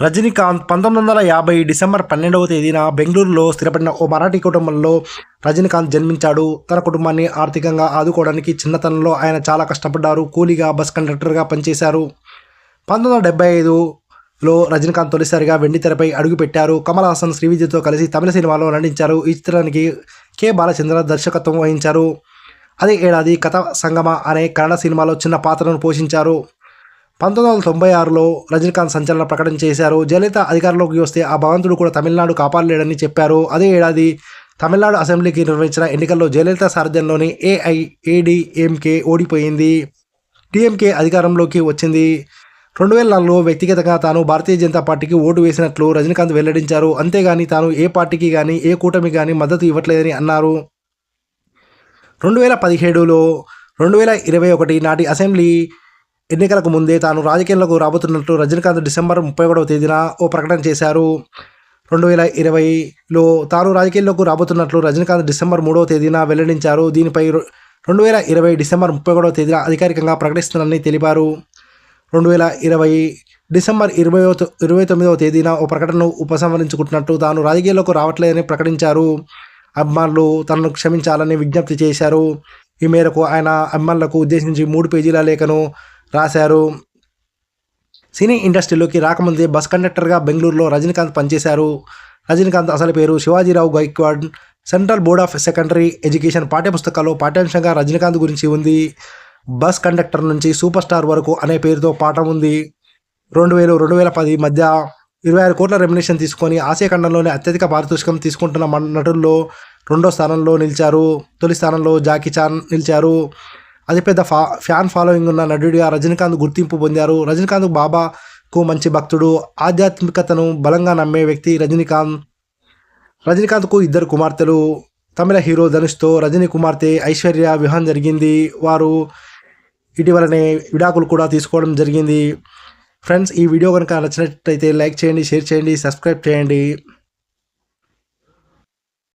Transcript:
రజనీకాంత్ పంతొమ్మిది వందల యాభై డిసెంబర్ పన్నెండవ తేదీన బెంగళూరులో స్థిరపడిన ఓ మరాఠీ కుటుంబంలో రజనీకాంత్ జన్మించాడు. తన కుటుంబాన్ని ఆర్థికంగా ఆదుకోవడానికి చిన్నతనంలో ఆయన చాలా కష్టపడ్డారు. కూలీగా బస్ కండక్టర్గా పనిచేశారు. పంతొమ్మిది వందల డెబ్బై ఐదులో రజనీకాంత్ తొలిసారిగా వెండి తెరపై అడుగుపెట్టారు కమల్ హాసన్ శ్రీవిద్యతో కలిసి తమిళ సినిమాలో నటించారు. ఈ చిత్రానికి కె. బాలచంద్ర దర్శకత్వం వహించారు. అదే ఏడాది కథ సంగమ అనే కన్నడ సినిమాలో చిన్న పాత్రను పోషించారు. పంతొమ్మిది వందల తొంభై ఆరులో రజనీకాంత్ సంచలన ప్రకటన చేశారు. జయలలిత అధికారంలోకి వస్తే ఆ భగవంతుడు కూడా తమిళనాడు కాపాడలేడని చెప్పారు. అదే ఏడాది తమిళనాడు అసెంబ్లీకి నిర్వహించిన ఎన్నికల్లో జయలలిత సారథ్యంలోని ఏఐఏడిఎంకే ఓడిపోయింది. డిఎంకే అధికారంలోకి వచ్చింది. రెండు వేల నాలుగులో వ్యక్తిగతంగా తాను భారతీయ జనతా పార్టీకి ఓటు వేసినట్లు రజనీకాంత్ వెల్లడించారు. అంతేగాని తాను ఏ పార్టీకి కానీ ఏ కూటమికి కానీ మద్దతు ఇవ్వట్లేదని అన్నారు. రెండు వేల పదిహేడులో రెండు వేల ఇరవై ఒకటి నాటి అసెంబ్లీ ఎన్నికలకు ముందే తాను రాజకీయాలకు రాబోతున్నట్లు రజనీకాంత్ డిసెంబర్ ముప్పై ఒకటవ తేదీన ఓ ప్రకటన చేశారు. రెండు వేల ఇరవైలో తాను రాజకీయాల్లోకి రాబోతున్నట్లు రజనీకాంత్ డిసెంబర్ మూడవ తేదీన వెల్లడించారు. దీనిపై రెండు వేల ఇరవై డిసెంబర్ ముప్పై ఒకటవ తేదీన అధికారికంగా ప్రకటిస్తున్నారని తెలిపారు. రెండు వేల ఇరవై డిసెంబర్ ఇరవై ఇరవై తొమ్మిదవ తేదీన ఓ ప్రకటనను ఉపసంహరించుకుంటున్నట్టు తాను రాజకీయాల్లోకి రావట్లేదని ప్రకటించారు. అభిమానులు తనను క్షమించాలని విజ్ఞప్తి చేశారు. ఈ మేరకు ఆయన అభిమానులకు ఉద్దేశించి మూడు పేజీల లేఖను రాశారు. సినీ ఇండస్ట్రీలోకి రాకముందే బస్ కండక్టర్గా బెంగళూరులో రజనీకాంత్ పనిచేశారు. రజనీకాంత్ అసలు పేరు Shivajirao Gaikwad. Central board of secondary education పాఠ్యపుస్తకాల్లో పాఠ్యాంశంగా రజనీకాంత్ గురించి ఉంది. బస్ కండక్టర్ నుంచి సూపర్ స్టార్ వరకు అనే పేరుతో పాఠం ఉంది. రెండు వేలు రెండు వేల పది మధ్య ఇరవై ఆరు కోట్ల రెమ్యునేషన్ తీసుకొని ఆసియా ఖండంలోనే అత్యధిక పారితోషికం తీసుకుంటున్న మన నటుల్లో రెండో స్థానంలో నిలిచారు. తొలి స్థానంలో జాకీ చాన్ నిలిచారు. అతిపెద్ద ఫా ఫ్యాన్ ఫాలోయింగ్ ఉన్న నటుడిగా రజనీకాంత్ గుర్తింపు పొందారు. రజనీకాంత్ బాబాకు మంచి భక్తుడు. ఆధ్యాత్మికతను బలంగా నమ్మే వ్యక్తి రజనీకాంత్. రజనీకాంత్కు ఇద్దరు కుమార్తెలు. తమిళ హీరో ధనుష్తో రజనీ కుమార్తె ఐశ్వర్య వివాహం జరిగింది. వారు ఇటీవలనే విడాకులు కూడా తీసుకోవడం జరిగింది. ఫ్రెండ్స్ ఈ వీడియో కనుక నచ్చినట్లయితే లైక్ చేయండి షేర్ చేయండి సబ్స్క్రైబ్ చేయండి.